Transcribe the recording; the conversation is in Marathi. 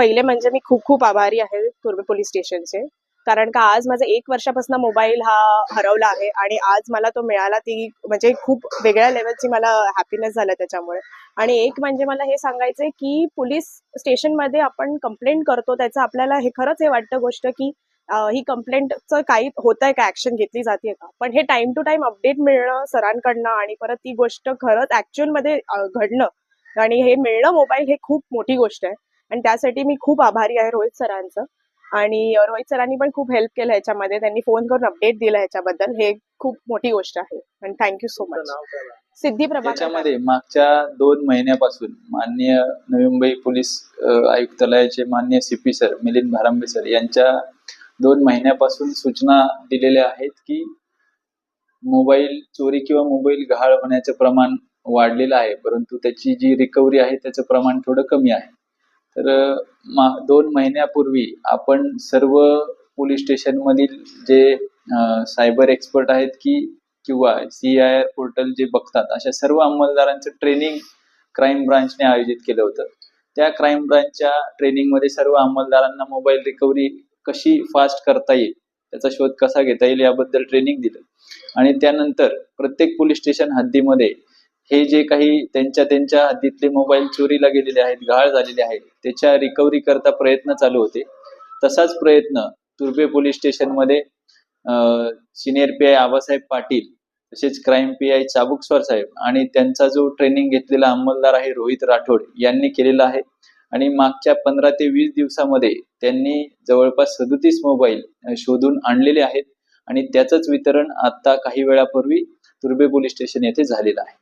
पहिले म्हणजे मी खूप खूप आभारी आहे तुर्बे पोलीस स्टेशनचे. कारण का आज माझा एक वर्षापासून मोबाईल हा हरवला आहे आणि आज मला तो मिळाला ती म्हणजे खूप वेगळ्या लेवलची मला हॅपीनेस झालं त्याच्यामुळे. आणि एक म्हणजे मला हे सांगायचंय की पोलीस स्टेशनमध्ये आपण कंप्लेंट करतो त्याचं आपल्याला हे खरंच हे वाटतं गोष्ट की ही कंप्लेंटचं काही होत आहे का? ऍक्शन घेतली जाते का? पण हे टाइम टू टाइम अपडेट मिळणं सरांकडनं आणि परत ती गोष्ट खरंच ऍक्च्युअलमध्ये घडणं आणि हे मिळणं मोबाईल हे खूप मोठी गोष्ट आहे. आणि त्यासाठी मी खूप आभारी आहे रोहित सरांचं. आणि रोहित सरांनी पण खूप हेल्प केलं ह्याच्यामध्ये. त्यांनी फोन करून अपडेट दिलं ह्याच्याबद्दल. हे खूप मोठी गोष्ट आहे. आणि thank you so much Siddhi Prabhakar. त्याच्यामध्ये मागच्या दोन महिन्यापासून माननीय नवी मुंबई पोलीस आयुक्तालयाचे माननीय CP sir Milind Bharambe sir यांच्या दोन महिन्यापासून सूचना दिलेल्या आहेत की मोबाईल चोरी किंवा मोबाईल गहाळ होण्याचं प्रमाण वाढलेलं आहे. परंतु त्याची जी रिकव्हरी आहे त्याचं प्रमाण थोडं कमी आहे. तर दोन महिन्यापूर्वी आपण सर्व पोलीस स्टेशनमधील जे सायबर एक्सपर्ट आहेत की किंवा सी आय आर पोर्टल जे बघतात अशा सर्व अंमलदारांचं ट्रेनिंग क्राईम ब्रांचने आयोजित केलं होतं. त्या क्राईम ब्रांचच्या ट्रेनिंगमध्ये सर्व अंमलदारांना मोबाईल रिकव्हरी कशी फास्ट करता येईल त्याचा शोध कसा घेता येईल याबद्दल ट्रेनिंग दिलं. आणि त्यानंतर प्रत्येक पोलीस स्टेशन हद्दीमध्ये हे जे काही त्यांच्या त्यांच्या हद्दीतले मोबाईल चोरीला गेलेले आहेत गहाळ झालेले आहेत त्याच्या रिकव्हरी करता प्रयत्न चालू होते. तसाच प्रयत्न तुर्बे पोलीस स्टेशनमध्ये senior P I Abasaheb Patil तसेच क्राईम पी आय चाबुकस्वार साहेब आणि त्यांचा जो ट्रेनिंग घेतलेला अंमलदार आहे रोहित राठोड यांनी केलेला आहे. आणि मागच्या पंधरा ते वीस दिवसामध्ये त्यांनी जवळपास सदोतीस मोबाईल शोधून आणलेले आहेत. आणि त्याचंच वितरण आता काही वेळापूर्वी तुर्बे पोलीस स्टेशन येथे झालेलं आहे.